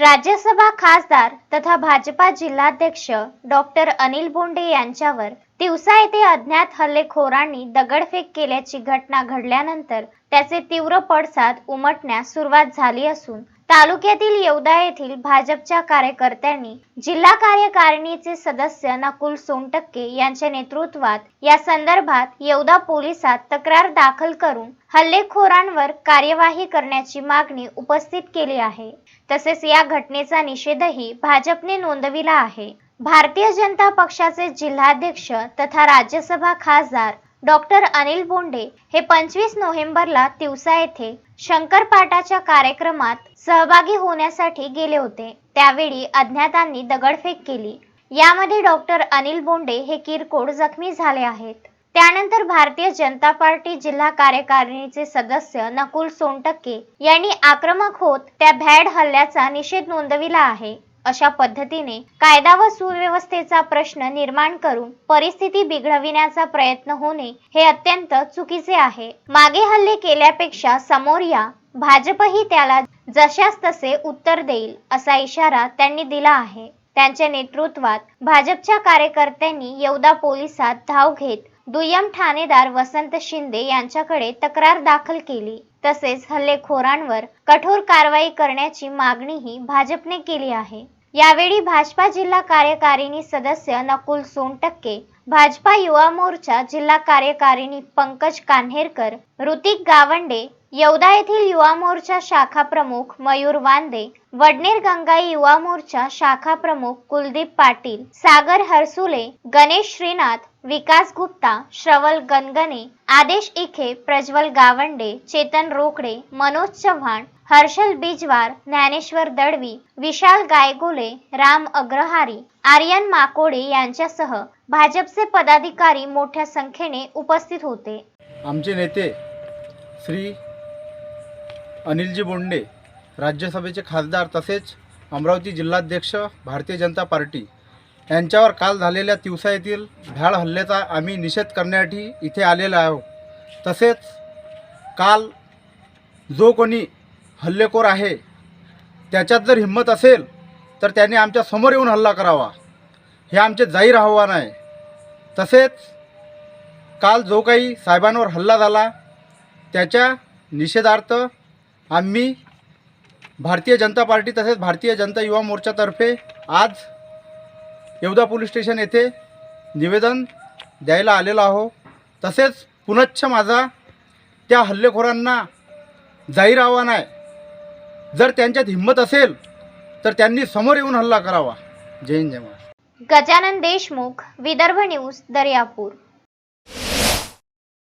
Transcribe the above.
राज्यसभा खासदार तथा भाजपा जिल्हाध्यक्ष डॉक्टर अनिल बोंडे यांच्यावर तिवसा येथे अज्ञात हल्लेखोरांनी दगडफेक केल्याची घटना घडल्यानंतर त्याचे तीव्र पडसाद उमटण्यास सुरुवात झाली असून तालुक्यातील येवदा येथील भाजपच्या कार्यकर्त्यांनी जिल्हा कार्यकारिणीचे सदस्य नकुल सोनटक्के यांच्या नेतृत्वात या संदर्भात येवदा पोलिसात तक्रार दाखल करून हल्लेखोरांवर कार्यवाही करण्याची मागणी उपस्थित केली आहे. तसेच या घटनेचा निषेधही भाजपने नोंदविला आहे. भारतीय जनता पक्षाचे जिल्हाध्यक्ष तथा राज्यसभा खासदार डॉक्टर अनिल बोंडे हे पंचवीस नोव्हेंबरला तिवसा येथे शंकरपाटाच्या कार्यक्रमात सहभागी होण्यासाठी गेले होते. त्यावेळी अज्ञातांनी दगडफेक केली. यामध्ये डॉक्टर अनिल बोंडे हे किरकोळ जखमी झाले आहेत. त्यानंतर भारतीय जनता पार्टी जिल्हा कार्यकारिणीचे सदस्य नकुल सोनटक्के यांनी आक्रमक होत त्या भॅड हल्ल्याचा निषेध नोंदविला आहे. अशा पद्धतीने कायदा व सुव्यवस्थेचा प्रश्न निर्माण करून परिस्थिती बिघडविण्याचा प्रयत्न होणे हे अत्यंत चुकीचे आहे. मागे हल्ले केल्यापेक्षा समोर या. भाजपही त्याला जशास तसे उत्तर देईल असा इशारा त्यांनी दिला आहे. त्यांच्या नेतृत्वात भाजपच्या कार्यकर्त्यांनी येवदा पोलिसात धाव घेत दुय्यम ठाणेदार वसंत शिंदे यांच्याकडे तक्रार दाखल केली. तसेच हल्लेखोरांवर कठोर कारवाई करण्याची मागणीही भाजपने केली आहे. यावेळी भाजपा जिल्हा कार्यकारिणी सदस्य नकुल सोनटक्के भाजपा युवा मोर्चा जिल्हा कार्यकारिणी पंकज कान्हेरकर ऋतिक गावंडे येवदा येथील युवा मोर्चा शाखा प्रमुख मयूर वांदे वडनेर गंगाई युवा मोर्चा शाखा प्रमुख कुलदीप पाटील सागर हरसुले गणेश श्रीनाथ विकास गुप्ता श्रवल गणगणे आदेश इखे प्रज्वल गावंडे चेतन रोकडे मनोज चव्हाण हर्षल बिजवार ज्ञानेश्वर दळवी विशाल गायगोले राम अग्रहारी आर्यन माकोडे यांच्यासह भाजपचे पदाधिकारी मोठ्या संख्येने उपस्थित होते. आमचे नेते श्री अनिलजी बोंडे राज्यसभेचे खासदार तसेच अमरावती जिल्हाध्यक्ष भारतीय जनता पार्टी यांच्यावर काल झालेल्या दिवसा येथील भ्याड हल्ल्याचा आम्ही निषेध करण्यासाठी इथे आलेलो आहोत. तसेच काल जो कोणी हल्लेखोर आहे त्याच्यात जर हिंमत असेल तर त्यांनी आमच्यासमोर येऊन हल्ला करावा. हे आमचे जाहीर आव्हान आहे. तसेच काल जो काही साहेबांवर हल्ला झाला त्याच्या निषेधार्थ आम्ही भारतीय जनता पार्टी तसेच भारतीय जनता युवा मोर्चातर्फे आज येवदा पोलीस स्टेशन येथे निवेदन द्यायला आलेलो आहो तसेच पुनच्छ माझा त्या हल्लेखोरांना जाहीर आव्हान आहे. जर त्यांच्यात हिंमत असेल तर त्यांनी समोर येऊन हल्ला करावा. जय हिंद जय महाराष्ट्र. गजानन देशमुख विदर्भ न्यूज दर्यापूर.